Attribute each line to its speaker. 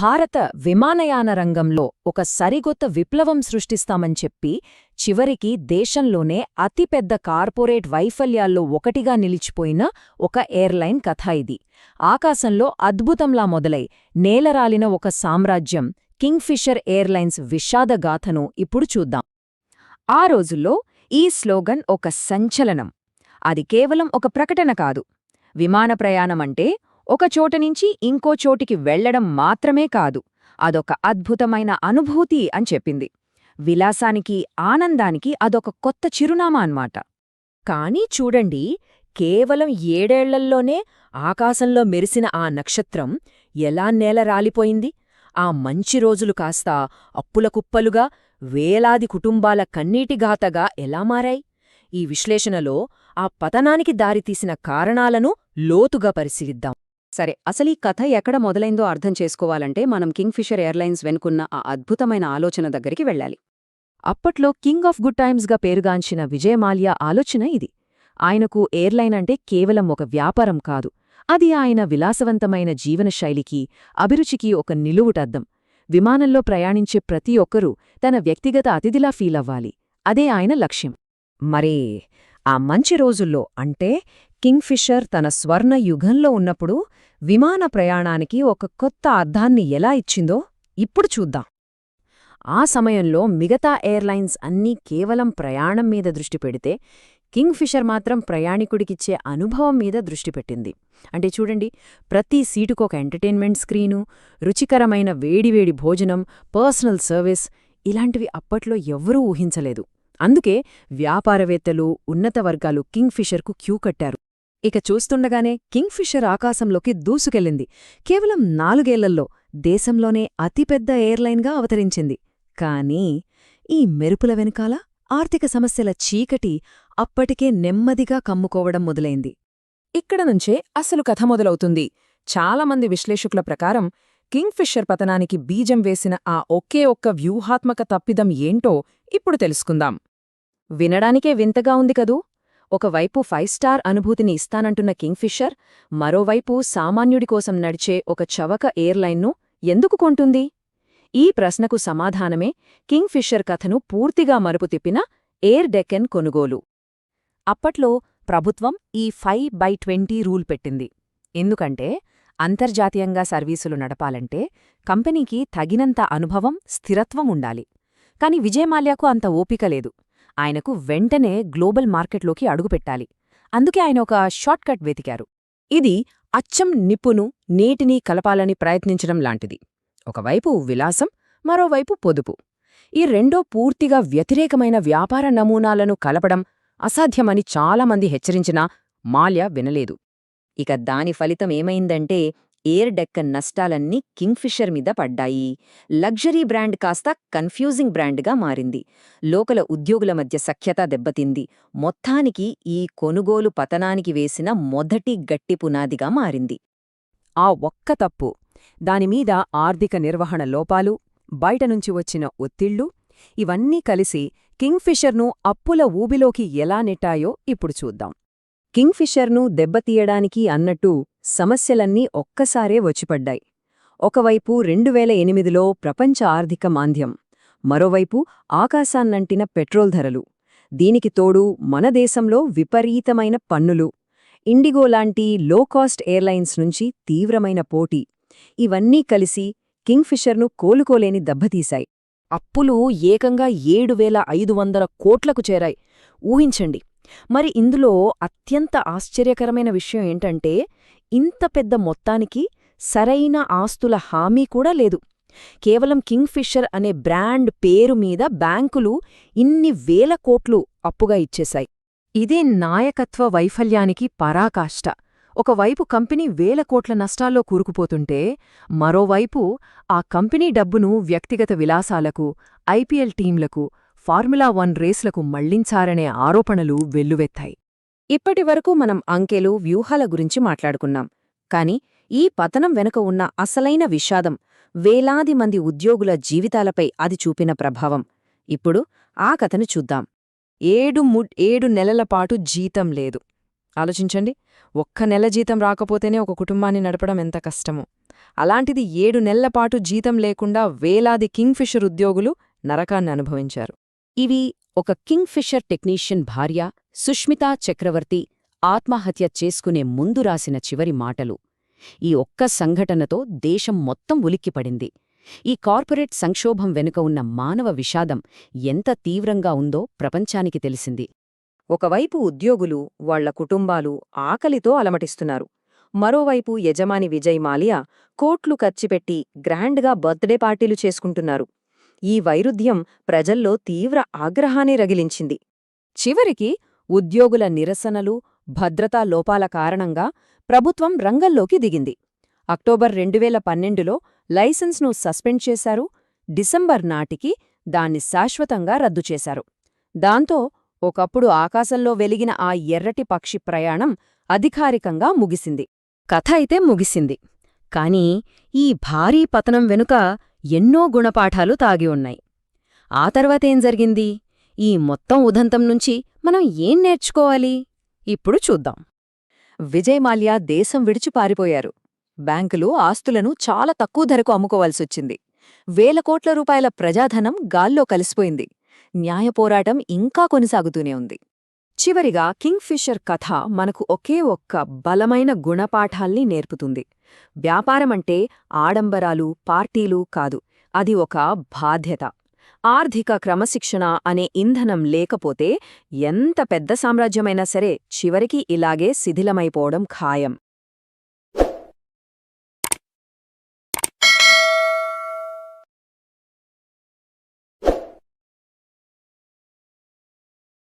Speaker 1: భారత విమానయాన రంగంలో ఒక సరిగొత్త విప్లవం సృష్టిస్తామని చెప్పి చివరికి దేశంలోనే అతిపెద్ద కార్పొరేట్ వైఫల్యాల్లో ఒకటిగా నిలిచిపోయిన ఒక ఎయిర్లైన్ కథ ఇది. ఆకాశంలో అద్భుతంలా మొదలై నేలరాలిన ఒక సామ్రాజ్యం కింగ్ఫిషర్ ఎయిర్లైన్స్ విషాదగాథను ఇప్పుడు చూద్దాం. ఆ రోజుల్లో ఈ స్లోగన్ ఒక సంచలనం. అది కేవలం ఒక ప్రకటన కాదు. విమాన ప్రయాణమంటే ఒక చోట నుంచి ఇంకో చోటికి వెళ్ళడం మాత్రమే కాదు అదొక అద్భుతమైన అనుభూతి అని చెప్పింది. విలాసానికి ఆనందానికి అదొక కొత్త చిరునామా అన్మాట కానీ చూడండి కేవలం ఏడేళ్ళల్లోనే ఆకాశంలో మెరిసిన ఆ నక్షత్రం ఎలా నేల రాలిపోయింది? ఆ మంచి రోజులు కాస్త అప్పుల కుప్పలుగా వేలాది కుటుంబాల కన్నీటిగాతగా ఎలా మారాయి? ఈ విశ్లేషణలో ఆ పతనానికి దారితీసిన కారణాలను లోతుగా పరిశీలిద్దాం. సరే అసలీ కథ ఎక్కడ మొదలైందో అర్థం చేసుకోవాలంటే మనం కింగ్ఫిషర్ ఎయిర్లైన్స్ వెనుకున్న ఆ అద్భుతమైన ఆలోచన దగ్గరికి వెళ్ళాలి. అప్పట్లో కింగ్ ఆఫ్ గుడ్ టైమ్స్గా పేరుగాంచిన విజయమాల్యా ఆలోచన ఇది. ఆయనకు ఎయిర్లైన్ అంటే కేవలం ఒక వ్యాపారం కాదు. అది ఆయన విలాసవంతమైన జీవనశైలికి అభిరుచికి ఒక నిలువుటద్దం. విమానంలో ప్రయాణించే ప్రతి ఒక్కరూ తన వ్యక్తిగత అతిథిలా ఫీలవ్వాలి. అదే ఆయన లక్ష్యం. మరే ఆ మంచి రోజుల్లో అంటే కింగ్ఫిషర్ తన స్వర్ణ యుగంలో ఉన్నప్పుడు విమాన ప్రయాణానికి ఒక కొత్త అర్థాన్ని ఎలా ఇచ్చిందో ఇప్పుడు చూద్దాం. ఆ సమయంలో మిగతా ఎయిర్లైన్స్ అన్నీ కేవలం ప్రయాణం మీద దృష్టి పెడితే కింగ్ఫిషర్ మాత్రం ప్రయాణికుడికిచ్చే అనుభవం మీద దృష్టి పెట్టింది. అంటే చూడండి ప్రతి సీటుకు ఒక ఎంటర్టైన్మెంట్ స్క్రీను రుచికరమైన వేడివేడి భోజనం పర్సనల్ సర్వీస్ ఇలాంటివి అప్పట్లో ఎవ్వరూ ఊహించలేదు. అందుకే వ్యాపారవేత్తలు ఉన్నత వర్గాలు కింగ్ఫిషర్కు క్యూ కట్టారు. ఇక చూస్తుండగానే కింగ్ఫిషర్ ఆకాశంలోకి దూసుకెళ్ళింది. కేవలం నాలుగేళ్ళల్లో దేశంలోనే అతిపెద్ద ఎయిర్లైన్గా అవతరించింది. కానీ ఈ మెరుపుల వెనకాల ఆర్థిక సమస్యల చీకటి అప్పటికే నెమ్మదిగా కమ్ముకోవడం మొదలైంది. ఇక్కడ నుంచే అసలు కథ మొదలవుతుంది. చాలామంది విశ్లేషకుల ప్రకారం కింగ్ఫిషర్ పతనానికి బీజం వేసిన ఆ ఒకే ఒక్క వ్యూహాత్మక తప్పిదం ఏంటో ఇప్పుడు తెలుసుకుందాం. వినడానికే వింతగా ఉంది కదూ? ఒకవైపు ఫైవ్ స్టార్ అనుభూతిని ఇస్తానంటున్న కింగ్ఫిషర్ మరోవైపు సామాన్యుడి కోసం నడిచే ఒక చవక ఎయిర్లైన్ను ఎందుకు కొంటుంది? ఈ ప్రశ్నకు సమాధానమే కింగ్ఫిషర్ కథను పూర్తిగా మరుపు తిప్పిన ఎయిర్ డెకెన్ కొనుగోలు. అప్పట్లో ప్రభుత్వం ఈ ఫైవ్ బై ట్వంటీ రూల్ పెట్టింది. ఎందుకంటే అంతర్జాతీయంగా సర్వీసులు నడపాలంటే కంపెనీకి తగినంత అనుభవం స్థిరత్వం ఉండాలి. కాని విజయమాల్యాకు అంత ఓపిక లేదు. ఆయనకు వెంటనే గ్లోబల్ మార్కెట్లోకి అడుగుపెట్టాలి అందుకే ఆయన ఒక షార్ట్కట్ వెతికారు. ఇది అచ్చం నిప్పును నీటిని కలపాలని ప్రయత్నించడం లాంటిది. ఒకవైపు విలాసం మరోవైపు పొదుపు. ఈ రెండో పూర్తిగా వ్యతిరేకమైన వ్యాపార నమూనాలను కలపడం అసాధ్యమని చాలామంది హెచ్చరించినా మాల్య వినలేదు. ఇక దాని ఫలితం ఏమైందంటే ఎయిర్ డెక్కన్ నష్టాలన్నీ కింగ్ఫిషర్ మీద పడ్డాయి. లగ్జరీ బ్రాండ్ కాస్త కన్ఫ్యూజింగ్ బ్రాండ్గా మారింది. లోకల ఉద్యోగుల మధ్య సఖ్యత దెబ్బతింది. మొత్తానికి ఈ కొనుగోలు పతనానికి వేసిన మొదటి గట్టి పునాదిగా మారింది. ఆ ఒక్క తప్పు దానిమీద ఆర్థిక నిర్వహణ లోపాలు బయటనుంచి వచ్చిన ఒత్తిళ్ళు ఇవన్నీ కలిసి కింగ్ఫిషర్ను అప్పుల ఊబిలోకి ఎలా నెట్టాయో ఇప్పుడు చూద్దాం. కింగ్ఫిషర్ను దెబ్బతీయడానికి అన్నట్టు సమస్యలన్నీ ఒక్కసారే వచ్చిపడ్డాయి. ఒకవైపు రెండువేల ఎనిమిదిలో ప్రపంచ ఆర్థిక మాంద్యం మరోవైపు ఆకాశాన్నంటిన పెట్రోల్ ధరలు. దీనికి తోడు మన దేశంలో విపరీతమైన పన్నులు. ఇండిగో లాంటి లోకాస్ట్ ఎయిర్లైన్స్ నుంచి తీవ్రమైన పోటీ. ఇవన్నీ కలిసి కింగ్ఫిషర్ను కోలుకోలేని దెబ్బతీశాయి. అప్పులు ఏకంగా ఏడు వేల ఐదు వందల కోట్లకు చేరాయి. ఊహించండి మరి ఇందులో అత్యంత ఆశ్చర్యకరమైన విషయం ఏంటంటే ఇంత పెద్ద మొత్తానికి సరైన ఆస్తుల హామీ కూడా లేదు. కేవలం కింగ్ఫిషర్ అనే బ్రాండ్ పేరు మీద బ్యాంకులు ఇన్ని వేల కోట్లు అప్పుగా ఇచ్చేశాయి. ఇదే నాయకత్వ వైఫల్యానికి పరాకాష్ట. ఒకవైపు కంపెనీ వేల కోట్ల నష్టాల్లో కూరుకుపోతుంటే మరోవైపు ఆ కంపెనీ డబ్బును వ్యక్తిగత విలాసాలకు ఐపీఎల్ టీంలకు ఫార్ములా వన్ రేస్లకు మళ్ళించారనే ఆరోపణలు వెల్లువెత్తాయి. ఇప్పటివరకు మనం అంకెలు వ్యూహాల గురించి మాట్లాడుకున్నాం. కాని ఈ పతనం వెనుక ఉన్న అసలైన విషాదం వేలాది మంది ఉద్యోగుల జీవితాలపై అది చూపిన ప్రభావం. ఇప్పుడు ఆ కథను చూద్దాం. ఏడు ముడ్ ఏడు నెలల పాటు జీతం లేదు. ఆలోచించండి. ఒక్క నెల జీతం రాకపోతేనే ఒక కుటుంబాన్ని నడపడం ఎంత కష్టమో. అలాంటిది ఏడు నెలలపాటు జీతం లేకుండా వేలాది కింగ్ఫిషర్ ఉద్యోగులు నరకాన్ని అనుభవించారు. ఇవి ఒక కింగ్ ఫిషర్ టెక్నీషియన్ భార్య సుష్మితా చక్రవర్తి ఆత్మహత్య చేసుకునే ముందు రాసిన చివరి మాటలు. ఈ ఒక్క సంఘటనతో దేశం మొత్తం ఉలిక్కిపడింది. ఈ కార్పొరేట్ సంక్షోభం వెనుక ఉన్న మానవ విషాదం ఎంత తీవ్రంగా ఉందో ప్రపంచానికి తెలిసింది. ఒకవైపు ఉద్యోగులు వాళ్ళ కుటుంబాలు ఆకలితో అలమటిస్తున్నారు. మరోవైపు యజమాని విజయ్ మాలియా కోట్లు ఖర్చుపెట్టి గ్రాండ్గా బర్త్డే పార్టీలు చేసుకుంటున్నారు. ఈ వైరుధ్యం ప్రజల్లో తీవ్ర ఆగ్రహాన్ని రగిలించింది. చివరికి ఉద్యోగుల నిరసనలు భద్రతా లోపాల కారణంగా ప్రభుత్వం రంగంలోకి దిగింది. అక్టోబర్ రెండువేల పన్నెండులో లైసెన్స్ను సస్పెండ్ చేశారు. డిసెంబర్ నాటికి దాన్ని శాశ్వతంగా రద్దు చేశారు. దాంతో ఒకప్పుడు ఆకాశంలో వెలిగిన ఆ ఎర్రటి పక్షి ప్రయాణం అధికారికంగా ముగిసింది. కథ అయితే ముగిసింది. కాని ఈ భారీ పతనం వెనుక ఎన్నో గుణపాఠాలు తాగి ఉన్నాయి. ఆ తర్వాతేం జరిగింది? ఈ మొత్తం ఉదంతం నుంచి మనం ఏం నేర్చుకోవాలి? ఇప్పుడు చూద్దాం. విజయ్ మాల్యా దేశం విడిచి పారిపోయారు. బ్యాంకులు ఆస్తులను చాలా తక్కువ ధరకు అమ్ముకోవాల్సొచ్చింది వేల కోట్ల రూపాయల ప్రజాధనం గాల్లో కలిసిపోయింది. న్యాయ పోరాటం ఇంకా కొనసాగుతూనే ఉంది. చివరిగా కింగ్ఫిషర్ కథ మనకు ఒకే ఒక్క బలమైన గుణపాఠాల్ని నేర్పుతుంది. వ్యాపారమంటే ఆడంబరాలు పార్టీలు కాదు అది ఒక బాధ్యత. ఆర్థిక క్రమశిక్షణ అనే ఇంధనం లేకపోతే ఎంత పెద్ద సామ్రాజ్యమైనా సరే చివరికి ఇలాగే శిథిలమైపోవడం ఖాయం.